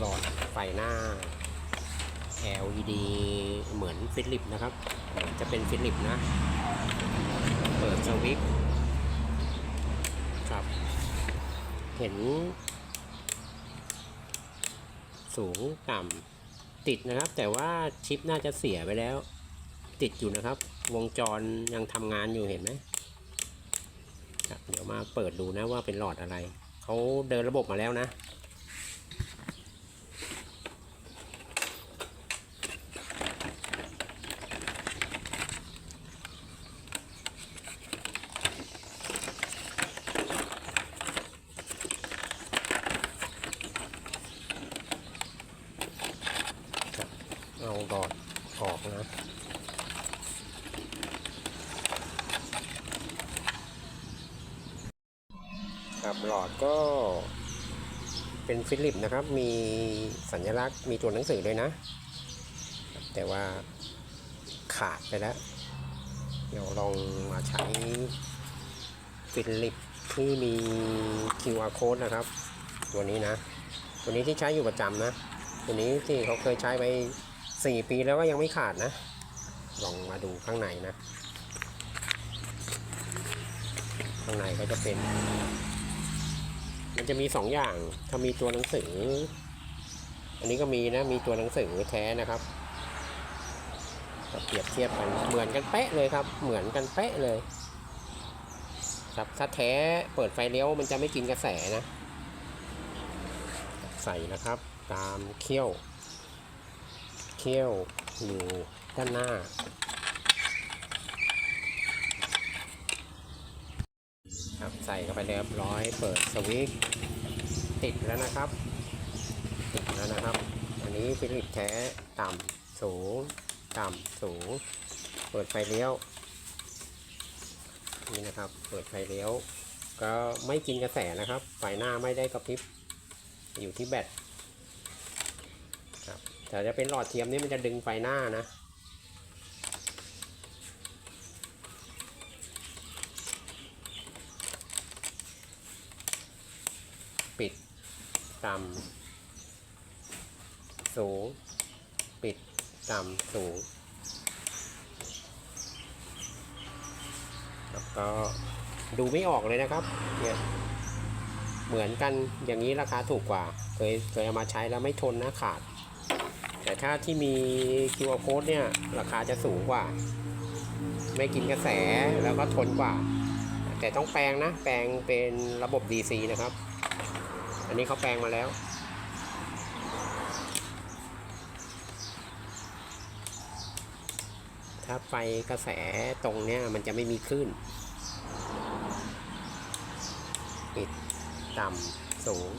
หลอดไฟหน้า LED เหมือนฟิลิปนะครับ จะเป็นฟิลิปนะ เปิดสวิตช์ครับ เห็น สูงต่ำติดนะครับ แต่ว่าชิปน่าจะเสียไปแล้ว ติดอยู่นะครับ วงจรยังทำงานอยู่เห็นไหมเดี๋ยวมาเปิดดูนะว่าเป็นหลอดอะไร เขาเดินระบบมาแล้วนะ เอาหลอดออกนะครับหลอดก็เป็นฟิลิปนะครับ มีสัญลักษณ์ มีตัวหนังสือด้วยนะ แต่ว่าขาดไปแล้ว เดี๋ยวลองมาใช้ฟิลิปที่มี QR code นะครับ ตัวนี้นะ ตัวนี้ที่ใช้อยู่ประจำนะ ตัวนี้ที่เขาเคยใช้ไป 4ปีแล้วก็ยังไม่ขาดนะ ลองมาดูข้างในนะ ข้างในก็จะเป็น มันจะมี2องอย่าง ถ้ามีตัวหนังสือ อันนี้ก็มีนะ มีตัวหนังสือแท้นะครับเปรียบเทียบกันเหมือนกันเป๊ะเลยครับ เหมือนกันเป๊ะเลย ครับถ้าแท้เปิดไฟเลี้ยวมันจะไม่กินกระแสนะ ใส่นะครับ ตามเขี้ยว เขี้ยวอยู่ด้านหน้า ครับใส่เข้าไปเรียบร้อยเปิดสวิตช์ติดแล้วนะครับ ติดแล้วนะครับ อันนี้ฟิลิปแท้ต่ำสูงต่ำสูง เปิดไฟเลี้ยว นี่นะครับ เปิดไฟเลี้ยว ก็ไม่กินกระแสนะครับ ไฟหน้าไม่ได้กระพริบ อยู่ที่แบต แต่จะเป็นหลอดเทียมนี่มันจะดึงไฟหน้านะปิดต่ำสูง ปิดต่ำสูง แล้วก็ดูไม่ออกเลยนะครับเนี่ยเหมือนกันอย่างนี้ราคาถูกกว่า เคยเคยเอามาใช้แล้วไม่ทนนะขาด ถ้าที่มี QR code เนี่ย ราคาจะสูงกว่า ไม่กินกระแสแล้วก็ทนกว่า แต่ต้องแปลงนะ แปลงเป็นระบบ DC นะครับ อันนี้เขาแปลงมาแล้วถ้าไฟกระแสตรงเนี้ยมันจะไม่มีคลื่น ปิด ต่ำ สูง